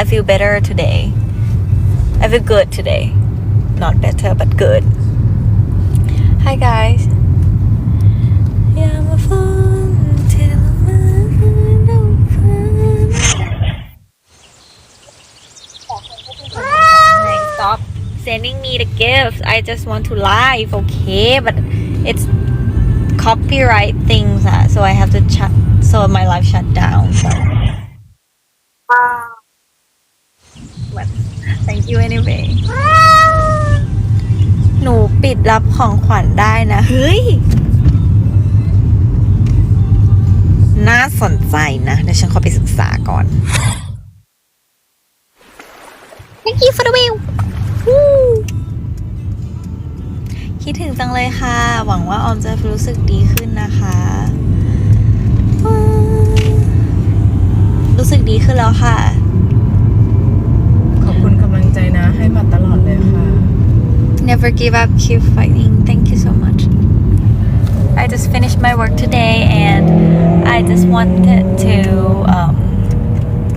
I feel better today I feel good today not better but good Hi guys stop sending me the gifts. I just want to live, okay? But it's copyright things, uh, so I have to shut. So my life shut down. So. Thank you anyway. หนูปิดรับของขวัญได้นะ เฮ้ย น่าสนใจนะ เดี๋ยวฉันขอไปศึกษาก่อน Thank you for the wheel คิดถึงจังเลยค่ะ หวังว่าออมจะรู้สึกดีขึ้นนะคะอืมรู้สึกดีขึ้นแล้วค่ะ ใจนะ ให้มาตลอดเลยค่ะ Never give up, keep fighting. Thank you so much. I just finished my work today and I just wanted to um,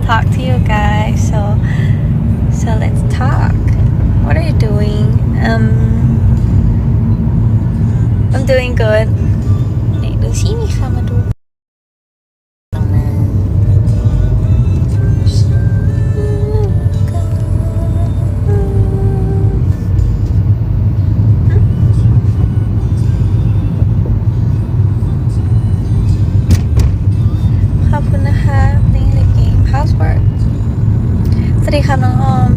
talk to you guys. So, so let's talk. What are you doing? Um, I'm doing good. ไหนดูซิมีใครมาดู ดีค่ะน้องออม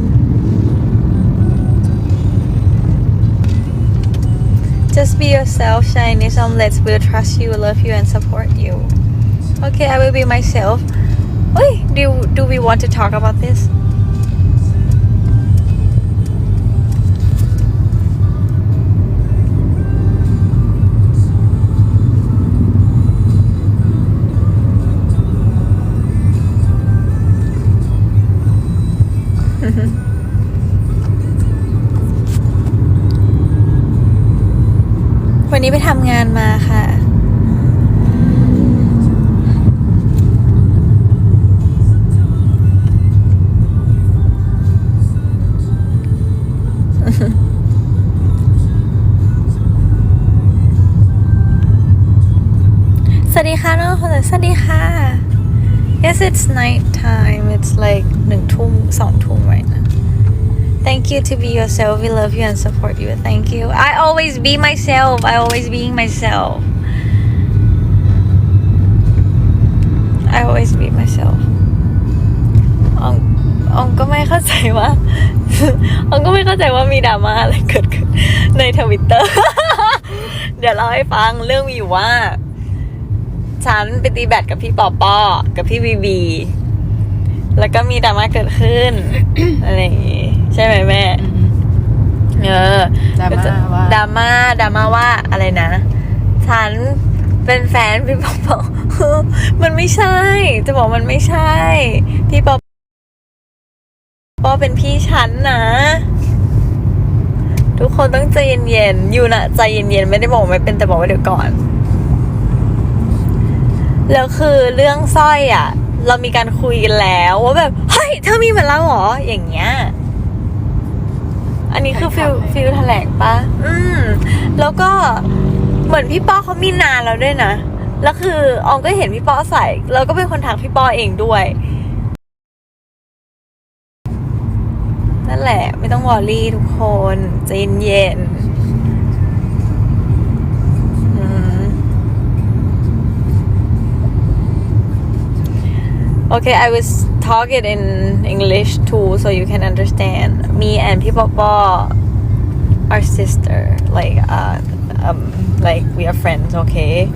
Just be yourself, shiny omelets will trust you, love you, and support you. Okay, I will be myself. Wait, do do we want to talk about this? วันนี้ไปทำงานมาค่ะ สวัสดีค่ะน้องคนสวัสดีค่ะ Yes it's night time it's like หนึ่งทุ่มสองทุ่ม right now Thank you to be yourself. We love you and support you. Thank you. I always be myself. I always being myself. I always be myself. อองอองก็ไม่เข้าใจว่าอองก็ไม่เข้าใจว่ามีดราม่าอะไรเกิดขึ้นในทวิตเตอร์ เดี๋ยวเล่าให้ฟังเรื่องมีอยู่ว่า ฉันไปตีแบดกับพี่ปอปอกับพี่บีบี แล้วก็มีดราม่าเกิดขึ้น อะไรอย่างงี้ ใช่ไหมแม่ เออดราม่าก็จะว่าดราม่าดราม่าว่าอะไรนะ ฉันเป็นแฟนพี่ปอปอมันไม่ใช่ จะบอกมันไม่ใช่ พี่ปอปอเป็นพี่ฉันนะ ทุกคนต้องใจเย็นๆอยู่นะใจเย็นๆไม่ได้บอกไม่เป็นแต่บอกว่าเดี๋ยวก่อน แล้วคือเรื่องสร้อยอะ เรามีการคุยกันแล้วว่าแบบ เฮ้ย เธอมีเหมือนเราเหรอ อย่างเงี้ย อันนี้คือฟิลฟิลแถลงปะอืม แล้วก็เหมือนพี่ป้อเขามีนานแล้วด้วยนะ แล้วคืออองก็เห็นพี่ป้อใส่ แล้วก็เป็นคนทักพี่ป้อเองด้วย นั่นแหละ ไม่ต้องวอรี่ทุกคนใจเย็นๆอืม Okay, I was talk it in English too, so you can understand. Me and people are sister, like uh, um, like we are friends. Okay.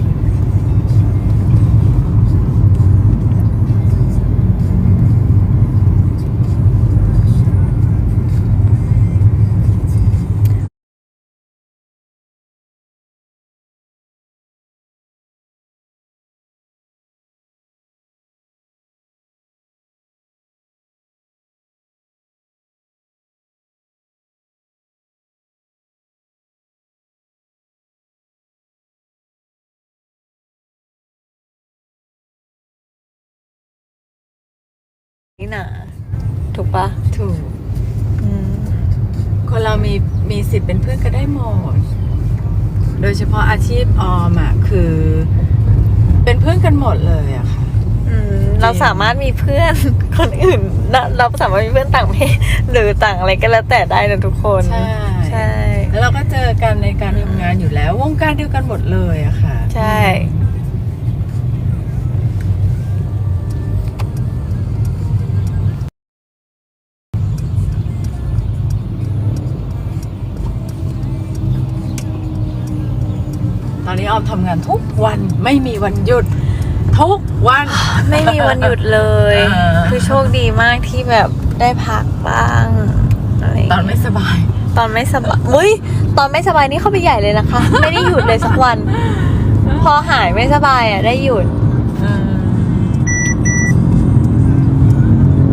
Nina. ถูกปะถูกอืมคนเรามีมีสิทธิ์เป็นเพื่อนกันได้หมด โดยเฉพาะอาชีพออมอะคือ เป็นเพื่อนกันหมดเลยอะค่ะอืมเราสามารถมีเพื่อนคนอื่นนะเราสามารถมีเพื่อนต่างเพศหรือต่างอะไรก็แล้วแต่ได้นะทุกคนใช่ใช่แล้วเราก็เจอกันในการทำงานอยู่แล้ว วงการเดียวกันหมดเลยอะค่ะ ใช่ อนนี้ออมทำงานทุกวันไม่มีวันหยุด ทุกวัน ไม่มีวันหยุดเลยอ่าคือโชคดีมากที่แบบได้พักบ้างอะไรอย่างตอนเงี้ยไม่สบาย ตอนไม่สบายอุ้ยตอนไม่สบายนี่เข้าไปใหญ่เลยนะคะ ไม่ได้หยุดเลยสักวัน พอหายไม่สบายอะได้หยุด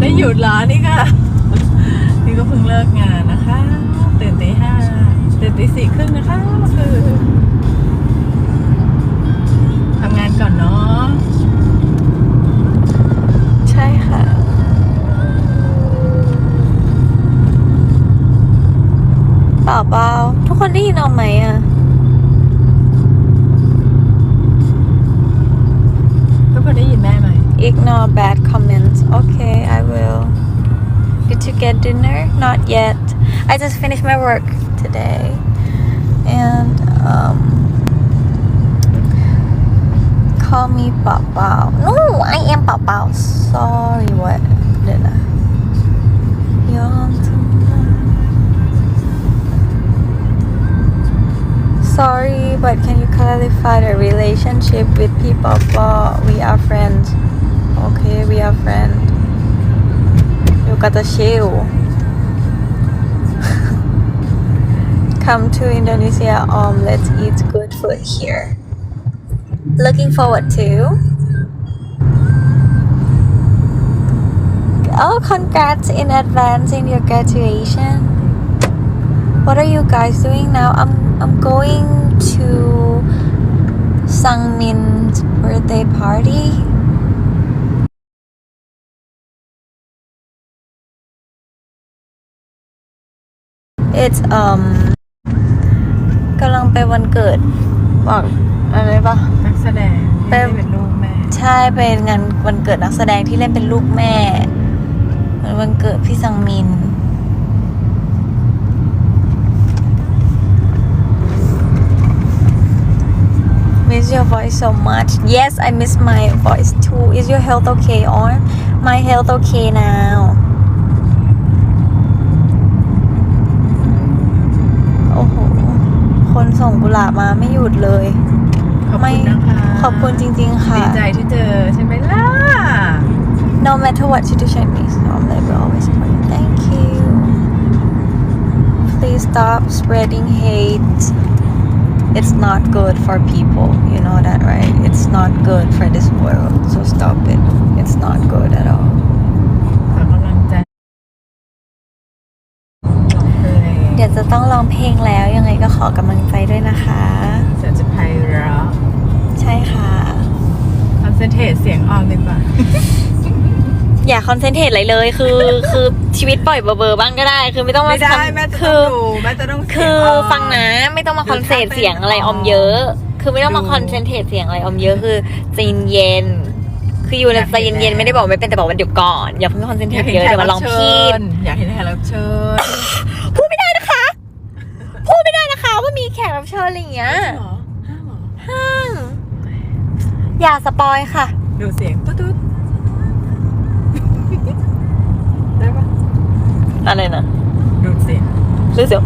ได้หยุดเหรอนี่ค่ะ นี่ก็เพิ่งเลิกงานนะคะ ตื่นตีห้าตื่นตีสี่ครึ่งนะคะเมื่อคืน าทุกคนได้ยินออมไหมอ่ะ ทุกคนได้ยินแม่ไหม Ignore bad comments. Okay, I will. Did you get dinner? Not yet. I just finished my work today. And, um, call me Papa. No, I am Papa. Sorry, what? You clarify relationship with people? For we are friends. Okay, we are friends. You got to chill. Come to Indonesia. Um, let's eat good food here. Looking forward to. Oh, congrats in advance in your graduation. What are you guys doing now? I'm I'm going to Sangmin's birthday party. It's um กำลังไปวันเกิดบอกอะไรปะนักแสดงที่เป็นได้เป็นลูกแม่ ใช่เป็นงานวันเกิดนักแสดงที่เล่นเป็นลูกแม่ วันเกิดพี่สังมิน Miss your voice so much. Yes, I miss my voice too. Is your health okay, or my health okay now? โอ้โห คนส่งกุหลาบมาไม่หยุดเลย ขอบไม่คุณนะคะขอบคุณจริง ๆ ค่ะ ดีใจที่เจอใช่ไหมล่ะ No matter what situation is, um, they will always support you. Thank you. Please stop spreading hate. It's not good for people. You know that, right? It's not good for this world. So stop it. It's not good at all. ขอกำลังใจเพลงเดี๋ยวจะต้องร้องเพลงแล้วยังไงก็ขอกำลังใจด้วยนะคะเสียงจะไพเราะใช่ค่ะ คอนเซนเทรตเสียงออมดีกว่า อย่าคอนเซนเทรตอะไรเลยคือ คือชีวิตปล่อยเบอร์ๆบ้างก็ได้ คือไม่ต้องมาไม่ได้ทำแม่จะคืต้องอดูแม่จะต้องเสีคืยอออมฟังนะไม่ต้องมาคอนเซนเทรตเสียงอะไรออมเยอะคือไม่ต้องมาดูคอนเซนเทรตเสียงอะไรออมเยอะคือใจเย็นๆคืออยู่ในอยากใจเห็นเย็นๆแล้วไม่ได้บอกไม่เป็นแต่บอกว่าเดี๋ยวก่อนอย่าเพิ่งคอนเซนเทรตเยอะเดี๋ยวมาลองพีดอยากเห็นแขกรับเชิญพูดไม่ได้นะคะ พูดไม่ได้นะคะว่ามีแขกรับเชิญอะไรอย่างเงี้ยเหรอห้ามเหรอห้ามอย่าสปอยค่ะ ดูเสียงตุ๊ดตุ๊ดได้ปะ อะไรนะดูเสียงรู้สึก